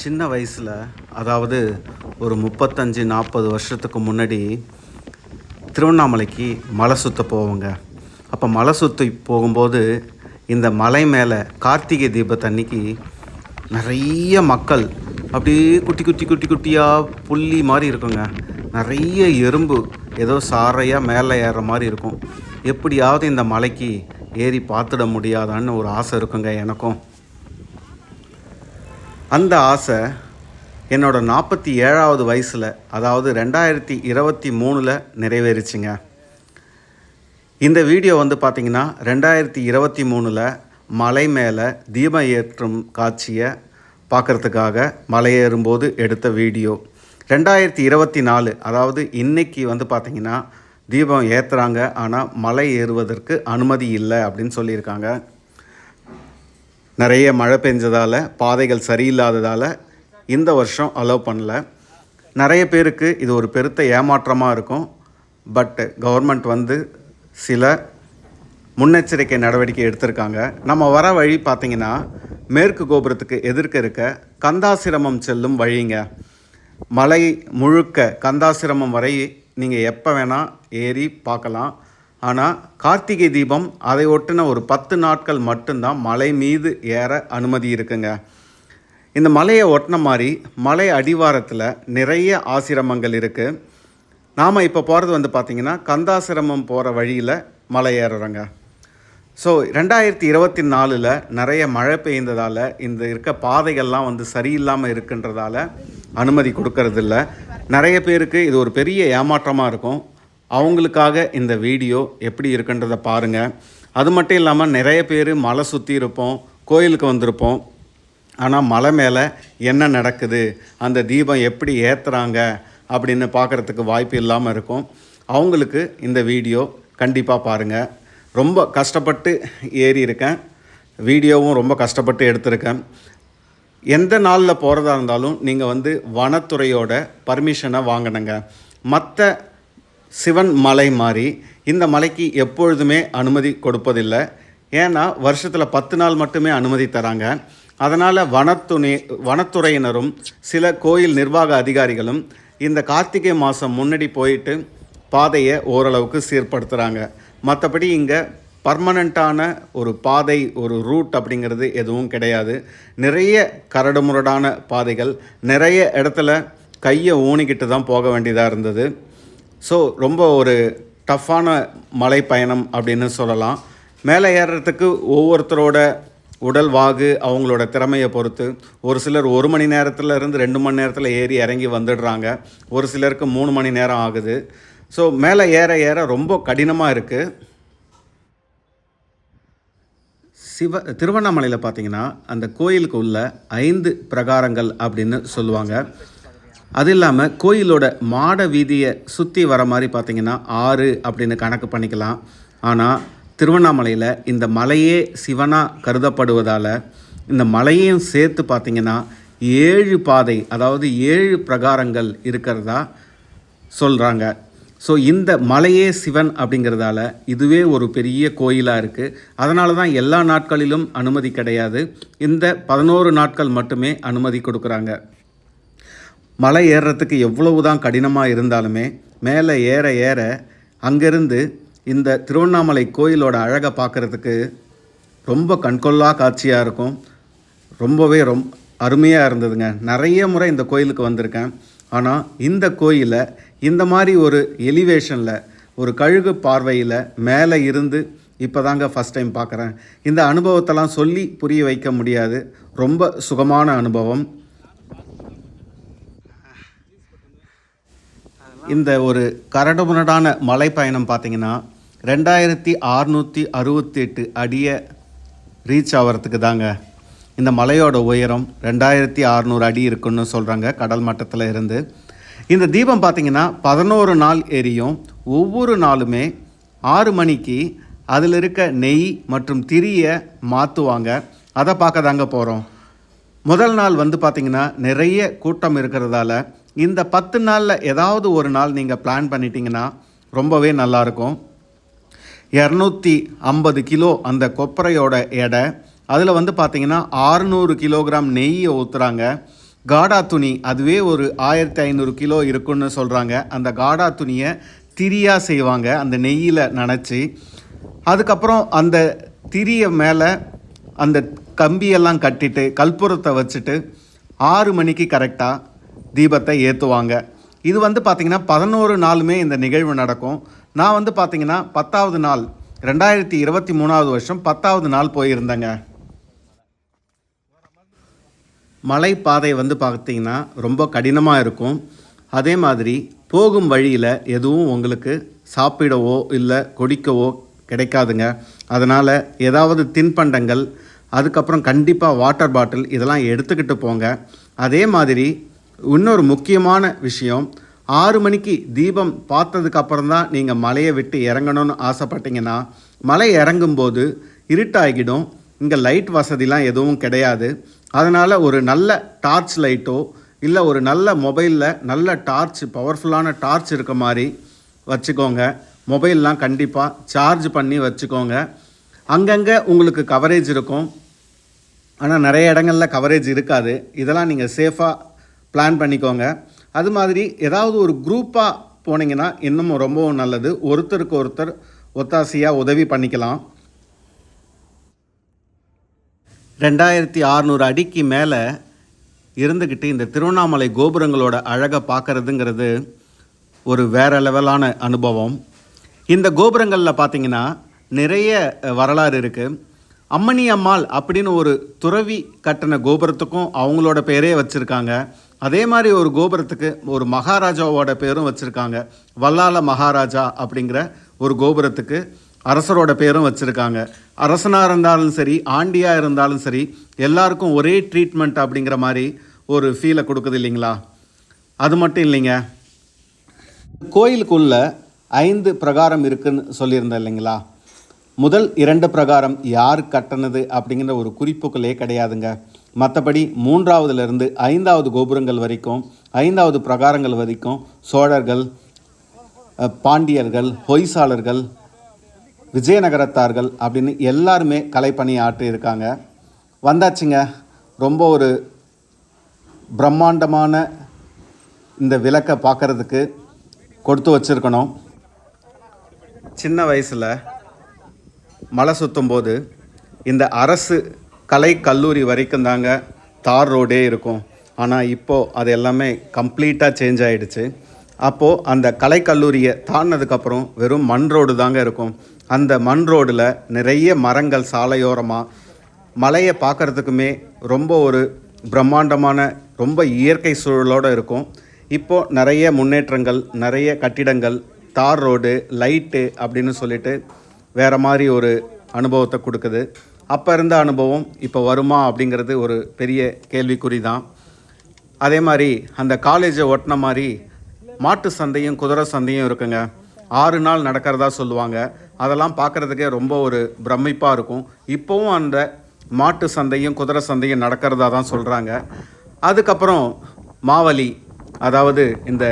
சின்ன வயசில் அதாவது ஒரு முப்பத்தஞ்சு நாற்பது வருஷத்துக்கு முன்னாடி திருவண்ணாமலைக்கு மலை சுத்த போவோங்க. அப்போ மலை சுற்றி போகும்போது இந்த மலை மேலே கார்த்திகை தீபத்தன்னைக்கு நிறைய மக்கள் அப்படியே குட்டி குட்டி குட்டி குட்டியாக புள்ளி மாதிரி இருக்குங்க. நிறைய எறும்பு ஏதோ சாரையாக மேலே ஏற மாதிரி இருக்கும். எப்படியாவது இந்த மலைக்கு ஏறி பார்த்துட முடியாதான்னு ஒரு ஆசை இருக்குங்க எனக்கும். அந்த ஆசை என்னோட நாற்பத்தி ஏழாவது வயசில் அதாவது ரெண்டாயிரத்தி இருபத்தி மூணில் நிறைவேறிச்சுங்க. இந்த வீடியோ வந்து பார்த்திங்கன்னா ரெண்டாயிரத்தி இருபத்தி மூணில் மலை மேலே தீபம் ஏற்றும் காட்சியை பார்க்குறதுக்காக மலையேறும்போது எடுத்த வீடியோ. ரெண்டாயிரத்தி இருபத்தி நாலு அதாவது இன்னைக்கு வந்து பார்த்திங்கன்னா தீபம் ஏற்றுறாங்க ஆனால் மலை ஏறுவதற்கு அனுமதி இல்லை அப்படின்னு சொல்லியிருக்காங்க. நிறைய மழை பெஞ்சதால் பாதைகள் சரியில்லாததால் இந்த வருஷம் அலோவ் பண்ணல. நிறைய பேருக்கு இது ஒரு பெருத்த ஏமாற்றமாக இருக்கும். பட் கவர்மெண்ட் வந்து சில முன்னெச்சரிக்கை நடவடிக்கை எடுத்திருக்காங்க. நம்ம வர வழி பார்த்திங்கன்னா மேற்கு கோபுரத்துக்கு எதிர்க்க இருக்க கந்தாசிரமம் செல்லும் வழிங்க. மலை முழுக்க கந்தாசிரமம் வரை நீங்கள் எப்போ வேணால் ஏறி பார்க்கலாம். ஆனால் கார்த்திகை தீபம் அதை ஒட்டின ஒரு பத்து நாட்கள் மட்டும்தான் மலை மீது ஏற அனுமதி இருக்குங்க. இந்த மலையை ஒட்டின மாதிரி மலை அடிவாரத்தில் நிறைய ஆசிரமங்கள் இருக்குது நாம் இப்போ போகிறது வந்து பார்த்திங்கன்னா கந்தாசிரமம் போகிற வழியில் மலை ஏறுறோங்க. ஸோ ரெண்டாயிரத்தி இருபத்தி நாலில் நிறைய மழை பெய்ந்ததால் இந்த இருக்க பாதைகள்லாம் வந்து சரியில்லாமல் இருக்குன்றதால அனுமதி கொடுக்கறதில்ல. நிறைய பேருக்கு இது ஒரு பெரிய ஏமாற்றமாக இருக்கும். அவங்களுக்காக இந்த வீடியோ எப்படி இருக்குன்றதை பாருங்கள் அது மட்டும் இல்லாமல் நிறைய பேர் மலை சுற்றி இருப்போம் கோயிலுக்கு வந்திருப்போம். ஆனால் மலை மேலே என்ன நடக்குது அந்த தீபம் எப்படி ஏற்றுறாங்க அப்படின்னு பார்க்குறதுக்கு வாய்ப்பு இல்லாமல் இருக்கும். அவங்களுக்கு இந்த வீடியோ கண்டிப்பாக பாருங்கள் ரொம்ப கஷ்டப்பட்டு ஏறி இருக்கேன். வீடியோவும் ரொம்ப கஷ்டப்பட்டு எடுத்திருக்கேன். எந்த நாளில் போகிறதா இருந்தாலும் நீங்கள் வந்து வனத்துறையோட பர்மிஷனை வாங்கினங்க மற்ற சிவன் மலை மாதிரி இந்த மலைக்கு எப்பொழுதுமே அனுமதி கொடுப்பதில்லை. ஏன்னா வருஷத்தில் பத்து நாள் மட்டுமே அனுமதி தராங்க. அதனால் வனத்துணை வனத்துறையினரும் சில கோயில் நிர்வாக அதிகாரிகளும் இந்த கார்த்திகை மாதம் முன்னாடி போயிட்டு பாதையை ஓரளவுக்கு சீர்படுத்துகிறாங்க மற்றபடி இங்கே பர்மனண்ட்டான ஒரு பாதை ஒரு ரூட் அப்படிங்கிறது எதுவும் கிடையாது. நிறைய கரடுமுரடான பாதைகள் நிறைய இடத்துல கையை ஊனிக்கிட்டு தான் போக வேண்டியதாக இருந்தது. ஸோ ரொம்ப ஒரு டஃப்பான மலை பயணம் அப்படின்னு சொல்லலாம். மேலே ஏறுறதுக்கு ஒவ்வொருத்தரோட உடல் வாகு அவங்களோட திறமையை பொறுத்து. ஒரு சிலர் ஒரு மணி நேரத்தில் இருந்து ரெண்டு மணி நேரத்தில் ஏறி இறங்கி வந்துடுறாங்க. ஒரு சிலருக்கு மூணு மணி நேரம் ஆகுது. ஸோ மேலே ஏற ஏற ரொம்ப கடினமாக இருக்குது சிவ திருவண்ணாமலையில் பார்த்தீங்கன்னா அந்த கோயிலுக்கு உள்ள ஐந்து பிரகாரங்கள் அப்படின்னு சொல்லுவாங்க. அது இல்லாமல் கோயிலோட மாட வீதியை சுற்றி வர மாதிரி பார்த்தீங்கன்னா ஆறு அப்படின்னு கணக்கு பண்ணிக்கலாம். ஆனால் திருவண்ணாமலையில் இந்த மலையே சிவனாக கருதப்படுவதால் இந்த மலையையும் சேர்த்து பார்த்தீங்கன்னா ஏழு பாதை அதாவது ஏழு பிரகாரங்கள் இருக்கிறதா சொல்கிறாங்க ஸோ இந்த மலையே சிவன் அப்படிங்கிறதால இதுவே ஒரு பெரிய கோயிலாக இருக்குது அதனால தான் எல்லா நாட்களிலும் அனுமதி கிடையாது. இந்த பதினோரு நாட்கள் மட்டுமே அனுமதி கொடுக்குறாங்க. மலை ஏறுறதுக்கு எவ்வளவு தான் கடினமாக இருந்தாலுமே மேலே ஏற ஏற அங்கேருந்து இந்த திருவண்ணாமலை கோயிலோட அழகை பார்க்குறதுக்கு ரொம்ப கண்கொள்ளா காட்சியாக இருக்கும். ரொம்பவே ரொம் அருமையாக இருந்ததுங்க. நிறைய முறை இந்த கோயிலுக்கு வந்திருக்கேன். ஆனால் இந்த கோயிலை இந்த மாதிரி ஒரு எலிவேஷனில் ஒரு கழுகு பார்வையில் மேலே இருந்து இப்போ தாங்க ஃபஸ்ட் டைம் பார்க்குறேன். இந்த அனுபவத்தெல்லாம் சொல்லி புரிய வைக்க முடியாது. ரொம்ப சுகமான அனுபவம். இந்த ஒரு கரடுமுரடான மலை பயணம் பார்த்தீங்கன்னா ரெண்டாயிரத்தி அறுநூற்றி அறுபத்தி எட்டு அடியை ரீச் ஆகிறதுக்கு தாங்க. இந்த மலையோட உயரம் ரெண்டாயிரத்தி அறநூறு அடி இருக்குன்னு சொல்கிறாங்க கடல் மட்டத்தில் இருந்து. இந்த தீபம் பார்த்தீங்கன்னா பதினோரு நாள் எரியும். ஒவ்வொரு நாளுமே ஆறு மணிக்கு அதில் இருக்க நெய் மற்றும் திரியை மாற்றுவாங்க அதை பார்க்க தாங்க போகிறோம் முதல் நாள் வந்து பார்த்திங்கன்னா நிறைய கூட்டம் இருக்கிறதால இந்த பத்து நாளில் ஏதாவது ஒரு நாள் நீங்கள் பிளான் பண்ணிட்டீங்கன்னா ரொம்பவே நல்லாயிருக்கும். இரநூத்தி ஐம்பது கிலோ அந்த கொப்பரையோட எடை அதில் வந்து பார்த்தீங்கன்னா ஆறுநூறு கிலோகிராம் நெய்யை ஊற்றுறாங்க காடா துணி அதுவே ஒரு ஆயிரத்தி ஐநூறு கிலோ இருக்குன்னு சொல்கிறாங்க அந்த காடா துணியை திரியாக செய்வாங்க அந்த நெய்யில் நனைச்சி. அதுக்கப்புறம் அந்த திரியை மேலே அந்த கம்பியெல்லாம் கட்டிட்டு கற்பூரத்தை வச்சுட்டு ஆறு மணிக்கு கரெக்டாக தீபத்தை ஏற்றுவாங்க இது வந்து பார்த்திங்கன்னா பதினோரு நாளுமே இந்த நிகழ்வு நடக்கும். நான் வந்து பார்த்திங்கன்னா பத்தாவது நாள் ரெண்டாயிரத்தி இருபத்தி மூணாவது வருஷம் பத்தாவது நாள் போயிருந்தேங்க. மலை பாதை வந்து பார்த்தீங்கன்னா ரொம்ப கடினமாக இருக்கும். அதே மாதிரி போகும் வழியில் எதுவும் உங்களுக்கு சாப்பிடவோ இல்லை கொடிக்கவோ கிடைக்காதுங்க. அதனால் ஏதாவது தின்பண்டங்கள் அதுக்கப்புறம் கண்டிப்பாக வாட்டர் பாட்டில் இதெல்லாம் எடுத்துக்கிட்டு போங்க. அதே மாதிரி இன்னொரு முக்கியமான விஷயம் ஆறு மணிக்கு தீபம் பார்த்ததுக்கு அப்புறம் தான் நீங்கள் மலையை விட்டு இறங்கணும்னு ஆசைப்பட்டீங்கன்னா மலை இறங்கும்போது இருட்டாகிடும் இங்கே லைட் வசதிலாம் எதுவும் கிடையாது. அதனால் ஒரு நல்ல டார்ச் லைட்டோ இல்லை ஒரு நல்ல மொபைலில் நல்ல டார்ச் பவர்ஃபுல்லான டார்ச் இருக்க மாதிரி வச்சுக்கோங்க. மொபைல்லாம் கண்டிப்பாக சார்ஜ் பண்ணி வச்சுக்கோங்க. அங்கங்கே உங்களுக்கு கவரேஜ் இருக்கும். ஆனால் நிறைய இடங்களில் கவரேஜ் இருக்காது. இதெல்லாம் நீங்கள் சேஃபாக பிளான் பண்ணிக்கோங்க. அது மாதிரி ஏதாவது ஒரு குரூப்பாக போனீங்கன்னா இன்னும் ரொம்பவும் நல்லது. ஒருத்தருக்கு ஒருத்தர் ஒத்தாசையாக உதவி பண்ணிக்கலாம். ரெண்டாயிரத்தி அறநூறு அடிக்கு மேலே இருந்துக்கிட்டு இந்த திருவண்ணாமலை கோபுரங்களோட அழகை பார்க்குறதுங்கிறது ஒரு வேற லெவலான அனுபவம். இந்த கோபுரங்களில் பார்த்தீங்கன்னா நிறைய வரலாறு இருக்குது அம்மணி அம்மாள் அப்படின்னு ஒரு துறவி கட்டின கோபுரத்துக்கும் அவங்களோட பேரே வச்சுருக்காங்க. அதே மாதிரி ஒரு கோபுரத்துக்கு ஒரு மகாராஜாவோட பேரும் வச்சுருக்காங்க. வல்லால மகாராஜா அப்படிங்கிற ஒரு கோபுரத்துக்கு அரசரோட பேரும் வச்சுருக்காங்க. அரசனாக இருந்தாலும் சரி ஆண்டியாக இருந்தாலும் சரி எல்லாருக்கும் ஒரே ட்ரீட்மெண்ட் அப்படிங்கிற மாதிரி ஒரு ஃபீலை கொடுக்குது இல்லைங்களா? அது மட்டும் இல்லைங்க. கோயிலுக்குள்ள ஐந்து பிரகாரம் இருக்குன்னு சொல்லியிருந்தேன் இல்லைங்களா? முதல் இரண்டு பிரகாரம் யார் கட்டினது அப்படிங்கிற ஒரு குறிப்புகளே கிடையாதுங்க. மற்றபடி மூன்றாவதுலேருந்து ஐந்தாவது கோபுரங்கள் வரைக்கும் ஐந்தாவது பிரகாரங்கள் வரைக்கும் சோழர்கள் பாண்டியர்கள் ஹொய்சாளர்கள் விஜயநகரத்தார்கள் அப்படின்னு எல்லாருமே கலைப்பணி ஆற்றி இருக்காங்க வந்தாச்சுங்க. ரொம்ப ஒரு பிரம்மாண்டமான இந்த விளக்கை பார்க்கறதுக்கு கொடுத்து வச்சுருக்கணும். சின்ன வயசில் மலை சுற்றும் போது இந்த அரசு கலை கல்லூரி வரைக்கும் தாங்க தார் ரோடே இருக்கும். ஆனால் இப்போது அது எல்லாமே கம்ப்ளீட்டாக சேஞ்ச் ஆகிடுச்சு அப்போது அந்த கலைக்கல்லூரியை தாண்டினதுக்கப்புறம் வெறும் மண் ரோடு தாங்க இருக்கும். அந்த மண் ரோடில் நிறைய மரங்கள் சாலையோரமாக மலையை பார்க்குறதுக்குமே ரொம்ப ஒரு பிரம்மாண்டமான ரொம்ப இயற்கை சூழலோடு இருக்கும். இப்போது நிறைய முன்னேற்றங்கள் நிறைய கட்டிடங்கள் தார் ரோடு லைட்டு அப்படின்னு சொல்லிட்டு வேறு மாதிரி ஒரு அனுபவத்தை கொடுக்குது. அப்போ இருந்த அனுபவம் இப்போ வருமா அப்படிங்கிறது ஒரு பெரிய கேள்விக்குறி தான் அதே மாதிரி அந்த காலேஜை ஒட்டின மாதிரி மாட்டு சந்தையும் குதிரை சந்தையும் இருக்குங்க. ஆறு நாள் நடக்கிறதா சொல்லுவாங்க. அதெல்லாம் பார்க்குறதுக்கே ரொம்ப ஒரு பிரமிப்பாக இருக்கும். இப்போவும் அந்த மாட்டு சந்தையும் குதிரை சந்தையும் நடக்கிறதா தான் சொல்கிறாங்க அதுக்கப்புறம் மாவலி அதாவது இந்த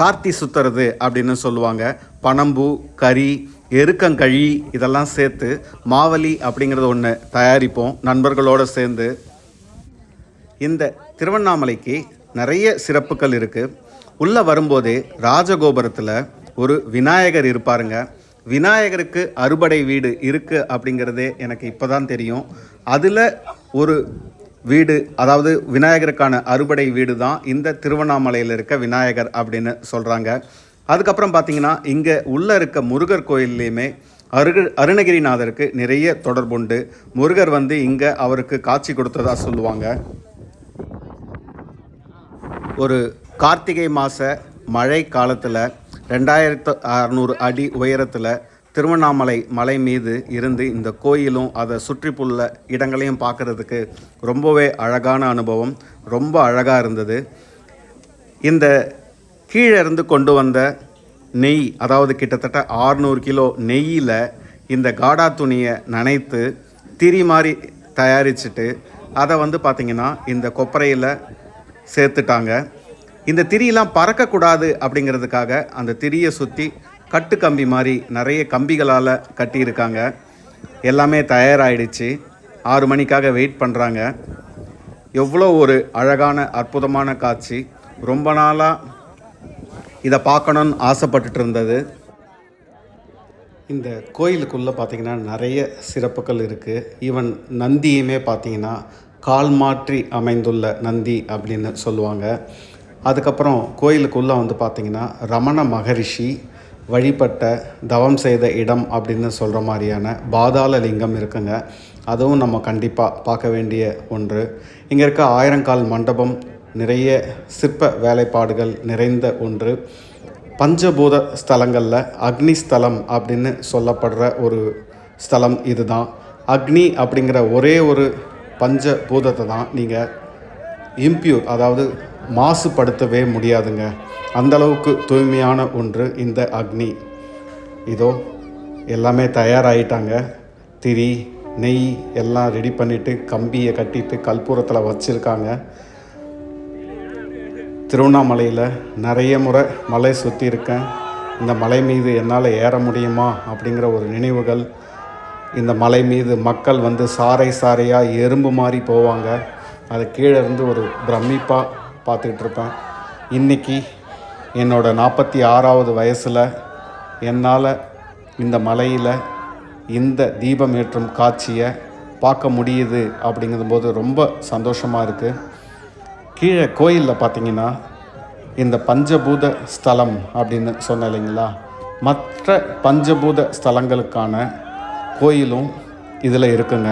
கார்த்தி சுத்துறது அப்படின்னு சொல்லுவாங்க. பனம்பூ கறி எருக்கங்கழி இதெல்லாம் சேர்த்து மாவலி அப்படிங்கிறத ஒன்று தயாரிப்போம். நண்பர்களோடு சேர்ந்து. இந்த திருவண்ணாமலைக்கு நிறைய சிறப்புகள் இருக்குது உள்ளே வரும்போதே ராஜகோபுரத்தில் ஒரு விநாயகர் இருப்பாருங்க. விநாயகருக்கு அறுபடை வீடு இருக்குது அப்படிங்கிறதே எனக்கு இப்போ தான் தெரியும். அதில் ஒரு வீடு அதாவது விநாயகருக்கான அறுபடை வீடு தான் இந்த திருவண்ணாமலையில் இருக்க விநாயகர் அப்படின்னு சொல்கிறாங்க அதுக்கப்புறம் பார்த்தீங்கன்னா இங்கே உள்ளே இருக்க முருகர் கோயில்லையுமே அருக அருணகிரிநாதருக்கு நிறைய தொடர்புண்டு முருகர் வந்து இங்கே அவருக்கு காட்சி கொடுத்ததா சொல்லுவாங்க. ஒரு கார்த்திகை மாத மழை காலத்தில் ரெண்டாயிரத்து அறநூறு அடி உயரத்தில் திருவண்ணாமலை மலை மீது இருந்து இந்த கோயிலும் அதை சுற்றிப்புள்ள இடங்களையும் பார்க்குறதுக்கு ரொம்பவே அழகான அனுபவம். ரொம்ப அழகாக இருந்தது. இந்த கீழே இருந்து கொண்டு வந்த நெய் அதாவது கிட்டத்தட்ட 600 கிலோ நெய்யில் இந்த காடா துணியை நனைத்து திரி மாதிரி தயாரிச்சுட்டு அதை வந்து பார்த்திங்கன்னா இந்த கொப்பரையில் சேர்த்துட்டாங்க. இந்த திரியெல்லாம் பறக்கக்கூடாது அப்படிங்கிறதுக்காக அந்த திரியை சுற்றி கட்டு கம்பி மாதிரி நிறைய கம்பிகளால் கட்டியிருக்காங்க. எல்லாமே தயாராகிடுச்சு ஆறு மணிக்காக வெயிட் பண்ணுறாங்க எவ்வளோ ஒரு அழகான அற்புதமான காட்சி. ரொம்ப நாளாக இதை பார்க்கணுன்னு ஆசைப்பட்டுட்டு இருந்தது இந்த கோயிலுக்குள்ளே பார்த்தீங்கன்னா நிறைய சிறப்புகள் இருக்குது ஈவன் நந்தியுமே பார்த்தீங்கன்னா கால் மாற்றி அமைந்துள்ள நந்தி அப்படின்னு சொல்லுவாங்க. அதுக்கப்புறம் கோயிலுக்குள்ளே வந்து பார்த்திங்கன்னா ரமண மகரிஷி வழிபட்ட தவம் செய்த இடம் அப்படின்னு சொல்கிற மாதிரியான பாதாள லிங்கம் இருக்குங்க. அதுவும் நம்ம கண்டிப்பாக பார்க்க வேண்டிய ஒன்று. இங்கே இருக்க ஆயிரங்கால் மண்டபம் நிறைய சிற்ப வேலைப்பாடுகள் நிறைந்த ஒன்று. பஞ்சபூத ஸ்தலங்களில் அக்னி ஸ்தலம் அப்படின்னு சொல்லப்படுற ஒரு ஸ்தலம் இதுதான். அக்னி அப்படிங்கிற ஒரே ஒரு பஞ்சபூதத்தை தான் நீங்கள் இம்ப்யூர் அதாவது மாசுபடுத்தவே முடியாதுங்க. அந்த அளவுக்கு தூய்மையான ஒன்று இந்த அக்னி. இதோ எல்லாமே தயாராகிட்டாங்க திரி நெய் எல்லாம் ரெடி பண்ணிவிட்டு கம்பியை கட்டிட்டு கற்பூரத்தில் வச்சுருக்காங்க. திருவண்ணாமலையில் நிறைய முறை மலை சுற்றி இருக்கேன். இந்த மலை மீது என்னால் ஏற முடியுமா அப்படிங்கிற ஒரு நினைவுகள். இந்த மலை மீது மக்கள் வந்து சாறை சாறையாக எறும்பு மாதிரி போவாங்க. அது கீழே இருந்து ஒரு பிரமிப்பாக பார்த்துக்கிட்டு இருப்பேன். இன்றைக்கி என்னோடய நாற்பத்தி ஆறாவது வயசில் என்னால் இந்த மலையில் இந்த தீபம் ஏற்றும் காட்சியை பார்க்க முடியுது அப்படிங்கும்போது ரொம்ப சந்தோஷமாக இருக்குது கீழே கோயிலில் பார்த்தீங்கன்னா இந்த பஞ்சபூத ஸ்தலம் அப்படின்னு சொன்னேன் இல்லைங்களா? மற்ற பஞ்சபூத ஸ்தலங்களுக்கான கோயிலும் இதில் இருக்குங்க.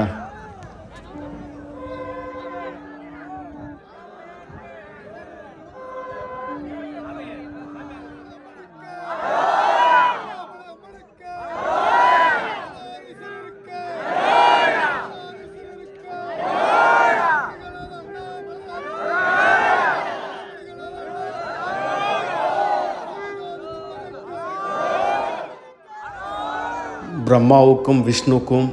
பிரம்மாவுக்கும் விஷ்ணுக்கும்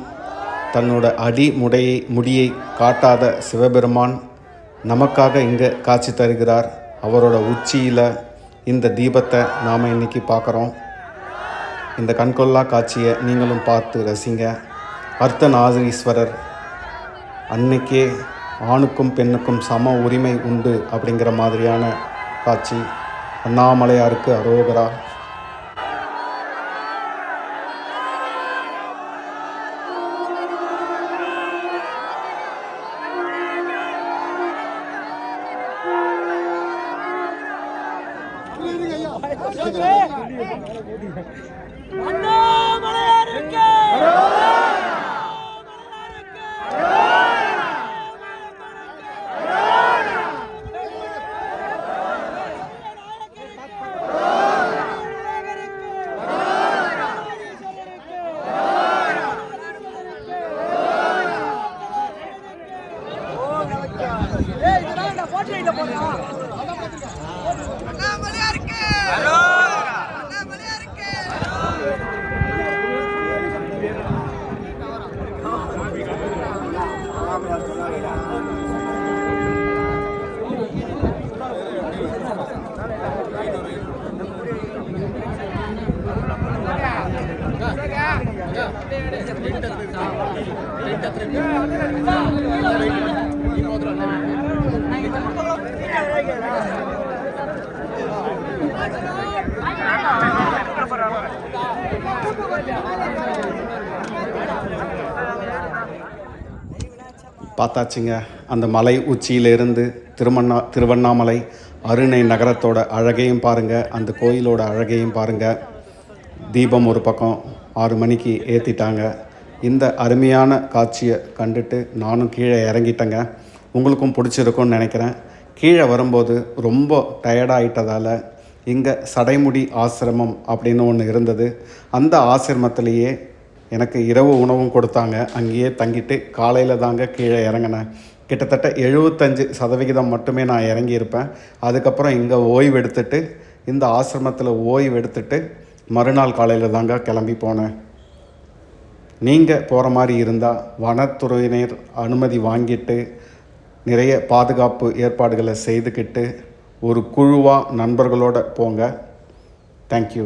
தன்னோட அடி முடையை முடியை காட்டாத சிவபெருமான் நமக்காக இங்கே காட்சி தருகிறார். அவரோட உச்சியில் இந்த தீபத்தை நாம் இன்னைக்கு பார்க்குறோம். இந்த கண்கொள்ளா காட்சியை நீங்களும் பார்த்து ரசிங்க. அர்த்தநாதீஸ்வரர் அன்னைக்கே ஆணுக்கும் பெண்ணுக்கும் சம உரிமை உண்டு அப்படிங்கிற மாதிரியான காட்சி. அண்ணாமலையாருக்கு அரோகரா. போட்டோ இல்ல போடுறா அண்ணாமலையாருக்கு அண்ணாமலையாருக்கு பார்த்தாச்சுங்க அந்த மலை உச்சியிலிருந்து திருமண்ணா திருவண்ணாமலை அருணை நகரத்தோட அழகையும் பாருங்கள் அந்த கோயிலோட அழகையும் பாருங்கள் தீபம் ஒரு பக்கம் ஆறு மணிக்கு ஏற்றிட்டாங்க இந்த அருமையான காட்சியை கண்டுட்டு நானும் கீழே இறங்கிட்டேங்க. உங்களுக்கும் பிடிச்சிருக்கும்னு நினைக்கிறேன். கீழே வரும்போது ரொம்ப டயர்டாயிட்டதால் இங்கே சடைமுடி ஆசிரமம் அப்படின்னு ஒன்று இருந்தது. அந்த ஆசிரமத்திலேயே எனக்கு இரவு உணவும் கொடுத்தாங்க. அங்கேயே தங்கிட்டு காலையில் தாங்க கீழே இறங்கினேன். கிட்டத்தட்ட எழுபத்தஞ்சு சதவிகிதம் மட்டுமே நான் இறங்கியிருப்பேன். அதுக்கப்புறம் இங்கே ஓய்வு எடுத்துட்டு இந்த ஆசிரமத்தில் ஓய்வு எடுத்துட்டு மறுநாள் காலையில் தாங்க கிளம்பி போனேன். நீங்கள் போகிற மாதிரி இருந்தால் வனத்துறையினர் அனுமதி வாங்கிட்டு நிறைய பாதுகாப்பு ஏற்பாடுகளை செய்துக்கிட்டு ஒரு குழுவாக நண்பர்களோட போங்க. தேங்க்யூ